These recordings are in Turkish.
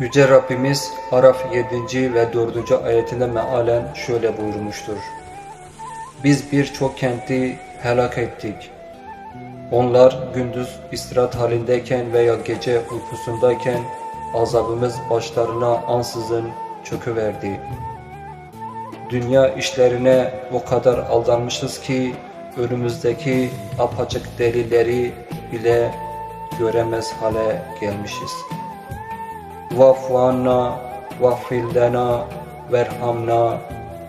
Yüce Rabbimiz Araf 7. ve 4. ayetinde mealen şöyle buyurmuştur. Biz birçok kenti helak ettik. Onlar gündüz istirahat halindeyken veya gece uykusundayken azabımız başlarına ansızın çöküverdi. Dünya işlerine o kadar aldanmışız ki önümüzdeki apaçık delilleri bile göremez hale gelmişiz. Vafu anna, verhamna,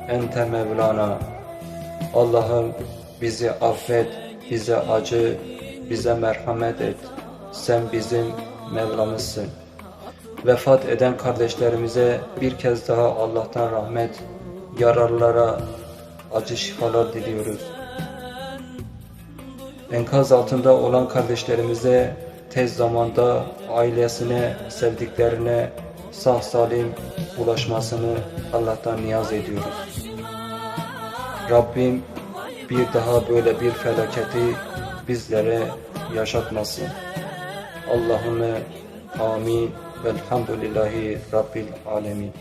ente mevlana. Allah'ım bizi affet, bize acı, bize merhamet et. Sen bizim Mevlamızsın. Vefat eden kardeşlerimize bir kez daha Allah'tan rahmet, yararlara acı şifalar diliyoruz. Enkaz altında olan kardeşlerimize tez zamanda ailesine, sevdiklerine sağ salim ulaşmasını Allah'tan niyaz ediyoruz. Rabbim bir daha böyle bir felaketi bizlere yaşatmasın. Allahümme amin velhamdülillahi rabbil alemin.